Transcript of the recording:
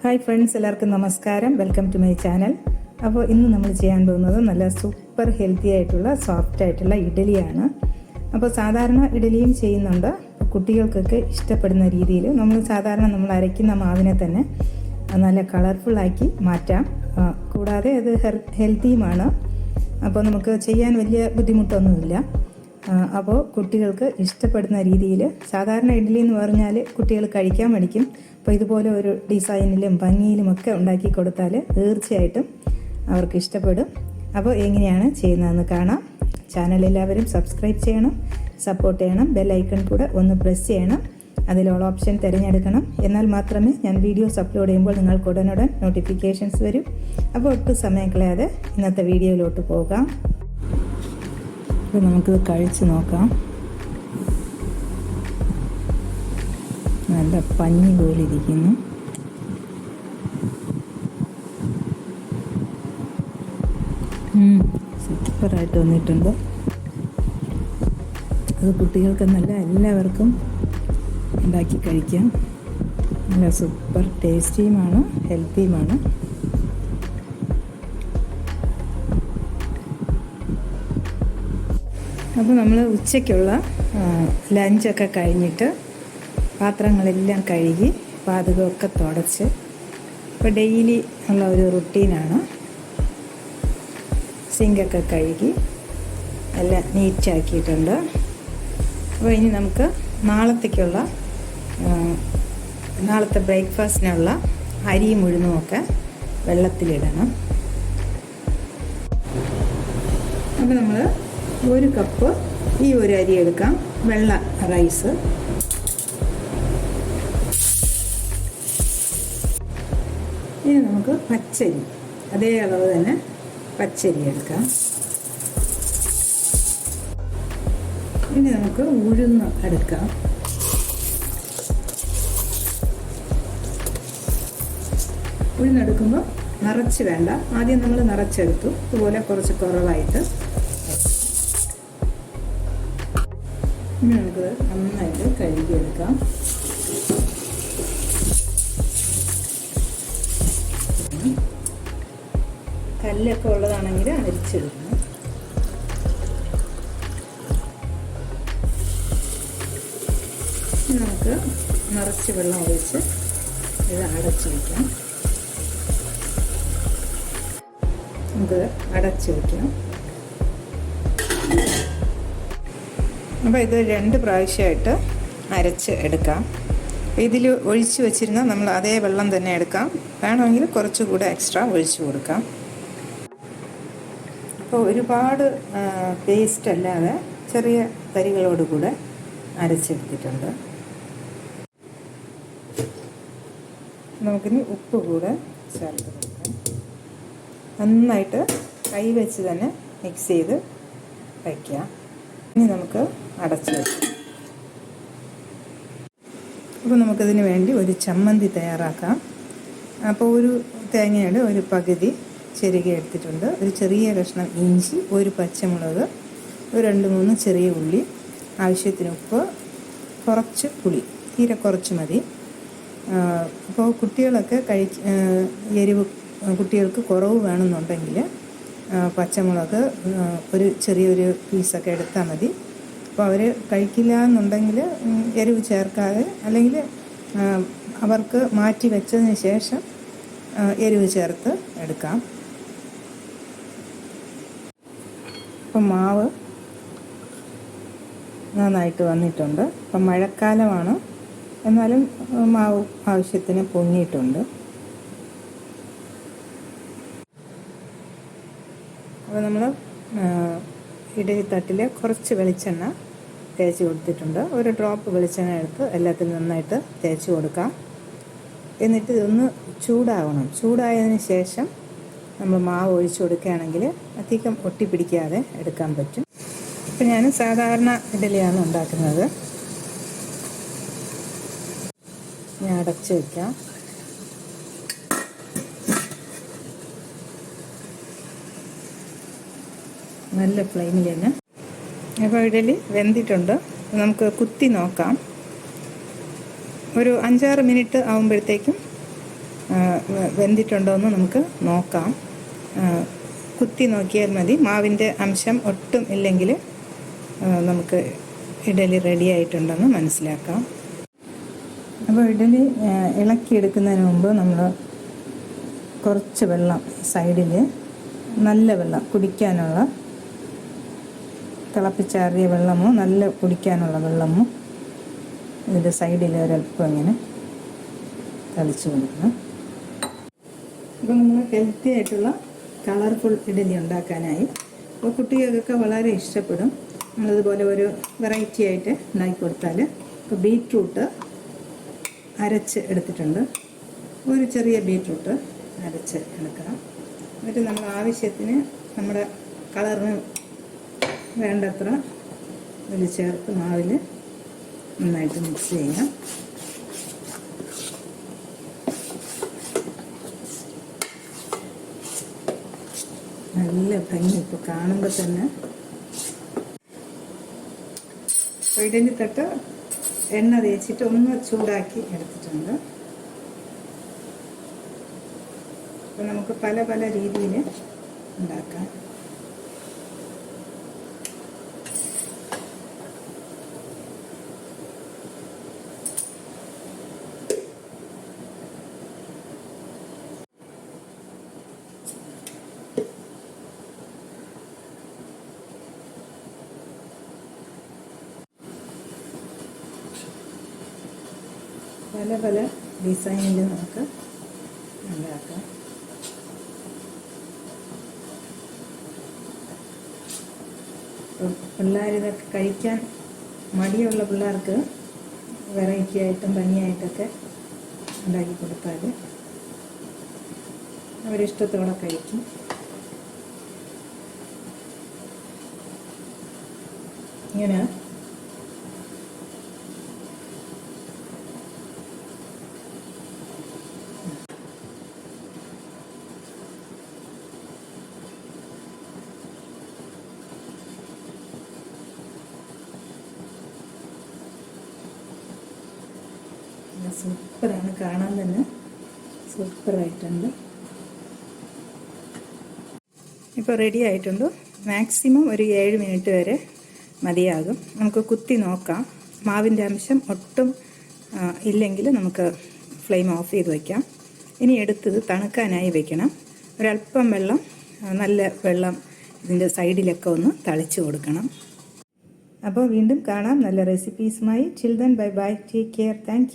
Hi friends എല്ലാവർക്കും നമസ്കാരം. Welcome to my channel അപ്പോൾ ഇന്ന് നമ്മൾ ചെയ്യാൻ പോകുന്നത് നല്ല സൂപ്പർ ഹെൽത്തി ആയിട്ടുള്ള സോഫ്റ്റ് ആയിട്ടുള്ള ഇഡലിയാണ്. അപ്പോൾ സാധാരണ ഇഡലിയും ചെയ്യുന്നുണ്ട്. കുട്ടികൾക്കൊക്കെ ഇഷ്ടപ്പെടുന്ന രീതിയിൽ നമ്മൾ സാധാരണ നമ്മൾ അരയ്ക്കുന്ന മാവിനെ തന്നെ നല്ല കളർഫുള്ളാക്കി മാറ്റാം. കൂടാതെ അത് ഹെൽത്തിയുമാണ് അപ്പോൾ നമുക്ക് ചെയ്യാൻ വലിയ ബുദ്ധിമുട്ടൊന്നുമില്ല. അപ്പോൾ കുട്ടികൾക്ക് ഇഷ്ടപ്പെടുന്ന രീതിയിൽ സാധാരണ ഇഡ്ഡലി എന്ന് പറഞ്ഞാൽ കുട്ടികൾ കഴിക്കാൻ മടിക്കും അപ്പോൾ ഇതുപോലെ ഒരു ഡിസൈനിലും ഭംഗിയിലും ഒക്കെ ഉണ്ടാക്കി കൊടുത്താൽ തീർച്ചയായിട്ടും അവർക്ക് ഇഷ്ടപ്പെടും. അപ്പോൾ എങ്ങനെയാണ് ചെയ്യുന്നതെന്ന് കാണാം. ചാനൽ എല്ലാവരും സബ്സ്ക്രൈബ് ചെയ്യണം. സപ്പോർട്ട് ചെയ്യണം. ബെൽ ഐക്കൺ കൂടെ ഒന്ന് പ്രസ് ചെയ്യണം. അതിൽ ഓൾ ഓപ്ഷൻ തിരഞ്ഞെടുക്കണം. എന്നാൽ മാത്രമേ ഞാൻ വീഡിയോസ് അപ്ലോഡ് ചെയ്യുമ്പോൾ നിങ്ങൾക്ക് ഉടനുടൻ നോട്ടിഫിക്കേഷൻസ് വരും. അപ്പോൾ ഒട്ടും സമയം കളയാതെ ഇന്നത്തെ വീഡിയോയിലോട്ട് പോകാം. അപ്പോൾ നമുക്കിത് കഴിച്ച് നോക്കാം. നല്ല പഞ്ഞി പോലെ ഇരിക്കുന്നു. സൂപ്പറായിട്ട് വന്നിട്ടുണ്ട്. അത് കുട്ടികൾക്കെന്നല്ല എല്ലാവർക്കും ഉണ്ടാക്കി കഴിക്കാം. നല്ല സൂപ്പർ ടേസ്റ്റിയുമാണ് ഹെൽത്തിയുമാണ് അപ്പോൾ നമ്മൾ ഉച്ചയ്ക്കുള്ള ലഞ്ചൊക്കെ കഴിഞ്ഞിട്ട് പാത്രങ്ങളെല്ലാം കഴുകി പാതകമൊക്കെ തുടച്ച് ഇപ്പോൾ ഡെയിലി ഉള്ള ഒരു റുട്ടീനാണ് സിങ്കൊക്കെ കഴുകി എല്ലാം നീറ്റാക്കിയിട്ടുണ്ട് അപ്പോൾ ഇനി നമുക്ക് നാളത്തേക്കുള്ള നാളത്തെ ബ്രേക്ക്ഫാസ്റ്റിനുള്ള അരിയും ഉഴുന്നുമൊക്കെ വെള്ളത്തിലിടണം. അപ്പോൾ നമ്മൾ ഒരു കപ്പ് ഈ ഒരു അരി എടുക്കാം. വെള്ള റൈസ് ഇനി നമുക്ക് പച്ചരി. അതേ അളവ് തന്നെ പച്ചരി എടുക്കാം. ഇനി നമുക്ക് ഉഴുന്ന് എടുക്കാം. ഉഴുന്നെടുക്കുമ്പോൾ നിറച്ച് വേണ്ട. ആദ്യം നമ്മൾ നിറച്ചെടുത്തു. അതുപോലെ കുറച്ച് കുറവായിട്ട്. ഇനി നമുക്ക് നന്നായിട്ട് കഴുകിയെടുക്കാം. കല്ലൊക്കെ ഉള്ളതാണെങ്കിൽ അരിച്ചെടുക്കണം. നമുക്ക് നിറച്ച് വെള്ളം ഒഴിച്ച് ഇത് അടച്ച് വയ്ക്കാം. നമുക്ക് അടച്ച് വയ്ക്കാം. അപ്പോൾ ഇത് രണ്ട് പ്രാവശ്യമായിട്ട് അരച്ച് എടുക്കാം. ഇതിൽ ഒഴിച്ച് വെച്ചിരുന്ന നമ്മൾ അതേ വെള്ളം തന്നെ എടുക്കാം. വേണമെങ്കിൽ കുറച്ചുകൂടെ എക്സ്ട്രാ ഒഴിച്ചു കൊടുക്കാം. അപ്പോൾ ഒരുപാട് പേസ്റ്റ് അല്ലാതെ ചെറിയ തരികളോട് കൂടെ അരച്ചെടുത്തിട്ടുണ്ട്. നമുക്കിനി ഉപ്പ് കൂടെ ചേർത്ത് കൊടുക്കാം. നന്നായിട്ട് കൈ വെച്ച് തന്നെ മിക്സ് ചെയ്ത് വയ്ക്കാം ഇനി നമുക്ക് അടച്ചു വയ്ക്കാം അപ്പോൾ നമുക്കതിന് വേണ്ടി ഒരു ചമ്മന്തി തയ്യാറാക്കാം. അപ്പോൾ ഒരു തേങ്ങയുടെ ഒരു പകുതി ചെരുക എടുത്തിട്ടുണ്ട്. ഒരു ചെറിയ കഷ്ണം ഇഞ്ചി ഒരു പച്ചമുളക് ഒരു രണ്ട് മൂന്ന് ചെറിയ ഉള്ളി ആവശ്യത്തിന് ഉപ്പ് കുറച്ച് പുളി തീരെ കുറച്ച് മതി. ഇപ്പോൾ കുട്ടികളൊക്കെ കഴി ആ, എരിവ് കുട്ടികൾക്ക് കുറവ് വേണമെന്നുണ്ടെങ്കിൽ പച്ചമുളക് ഒരു ചെറിയൊരു പീസൊക്കെ എടുത്താൽ മതി. അപ്പോൾ അവർ കഴിക്കില്ല എന്നുണ്ടെങ്കിൽ എരിവ് ചേർക്കാതെ അല്ലെങ്കിൽ അവർക്ക് മാറ്റി വെച്ചതിന് ശേഷം എരിവ് ചേർത്ത് എടുക്കാം. അപ്പം മാവ് നന്നായിട്ട് വന്നിട്ടുണ്ട്. അപ്പം മഴക്കാലമാണ്. എന്നാലും മാവ് ആവശ്യത്തിന് പൊങ്ങിയിട്ടുണ്ട്. അപ്പോൾ നമ്മൾ ഇഡലി തട്ടിൽ കുറച്ച് വെളിച്ചെണ്ണ തേച്ച് കൊടുത്തിട്ടുണ്ട്. ഒരു ഡ്രോപ്പ് വെളിച്ചെണ്ണ എടുത്ത് എല്ലാത്തിനും നന്നായിട്ട് തേച്ച് കൊടുക്കാം. എന്നിട്ട് ഇതൊന്ന് ചൂടാവണം. ചൂടായതിന് ശേഷം നമ്മൾ മാവ് ഒഴിച്ചു കൊടുക്കുകയാണെങ്കിൽ അധികം ഒട്ടിപ്പിടിക്കാതെ എടുക്കാൻ പറ്റും. ഇപ്പം ഞാൻ സാധാരണ ഇഡലിയാണ് ഉണ്ടാക്കുന്നത്. ഞാൻ അടച്ചു വയ്ക്കാം നല്ല ഫ്ലെയിമിൽ തന്നെ. അപ്പോൾ ഇഡലി വെന്തിട്ടുണ്ട്. നമുക്ക് കുത്തി നോക്കാം. ഒരു അഞ്ചാറ് മിനിറ്റ് ആകുമ്പോഴത്തേക്കും വെന്തിട്ടുണ്ടോ എന്ന് നമുക്ക് നോക്കാം. കുത്തി നോക്കിയാൽ മതി. മാവിന്റെ അംശം ഒട്ടും ഇല്ലെങ്കിൽ നമുക്ക് ഇഡലി റെഡി ആയിട്ടുണ്ടെന്ന് മനസ്സിലാക്കാം. അപ്പോൾ ഇഡലി ഇളക്കിയെടുക്കുന്നതിന് മുമ്പ് നമ്മൾ കുറച്ച് വെള്ളം സൈഡിൽ നല്ല വെള്ളം കുടിക്കാനുള്ള തിളപ്പിച്ചാറിയ വെള്ളമോ നല്ല കുടിക്കാനുള്ള വെള്ളമോ ഇതിന്റെ സൈഡിൽ ഒരല്പം ഇങ്ങനെ തളിച്ച് കൊടുക്കണം. അപ്പോൾ നമ്മൾ ഹെൽത്തി ആയിട്ടുള്ള കളർഫുൾ ഇഡലി ഉണ്ടാക്കാനായി. അപ്പോൾ കുട്ടികൾക്കൊക്കെ വളരെ ഇഷ്ടപ്പെടും. നമ്മളതുപോലെ ഒരു വെറൈറ്റി ആയിട്ട് ഉണ്ടാക്കി കൊടുത്താൽ ഇപ്പോൾ ബീട്രൂട്ട് അരച്ച് എടുത്തിട്ടുണ്ട്. ഒരു ചെറിയ ബീട്രൂട്ട് അരച്ച് എടുക്കണം. എന്നിട്ട് നമ്മൾ ആവശ്യത്തിന് നമ്മുടെ കളറിന് വേണ്ടത്ര ഇതിൽ ചേർത്ത് മാവിൽ നന്നായിട്ട് മിക്സ് ചെയ്യാം. നല്ല ഭംഗി ഇപ്പോൾ കാണുമ്പോൾ തന്നെ. ഇഡലി തട്ട് എണ്ണ തേച്ചിട്ട് ഒന്ന് ചൂടാക്കി എടുത്തിട്ടുണ്ട്. അപ്പോൾ നമുക്ക് പല പല രീതിയിൽ ഉണ്ടാക്കാം. പല പല ഡിസൈനിൽ നമുക്ക് ഉണ്ടാക്കാം. പിള്ളേരിതൊക്കെ കഴിക്കാൻ മടിയുള്ള പിള്ളേർക്ക് വെറൈറ്റി ആയിട്ടും ഭംഗിയായിട്ടൊക്കെ ഉണ്ടാക്കി കൊടുത്താൽ അവരിഷ്ടത്തോടെ കഴിക്കും. ഇങ്ങനെ നല്ല സൂപ്പറാണ്. കാണാൻ തന്നെ സൂപ്പറായിട്ടുണ്ട്. ഇപ്പോൾ റെഡി ആയിട്ടുണ്ട്? മാക്സിമം ഒരു ഏഴ് മിനിറ്റ് വരെ മതിയാകും. നമുക്ക് കുത്തി നോക്കാം. മാവിന്റെ അംശം ഒട്ടും ഇല്ലെങ്കിൽ നമുക്ക് ഫ്ലെയിം ഓഫ് ചെയ്ത് വയ്ക്കാം ഇനി എടുത്തത് തണുക്കാനായി വെക്കണം. ഒരല്പം വെള്ളം നല്ല വെള്ളം ഇതിന്റെ സൈഡിലൊക്കെ ഒന്ന് തളിച്ചു കൊടുക്കണം. അപ്പോൾ വീണ്ടും കാണാം. നല്ല റെസിപ്പീസുമായി children bye bye take care thank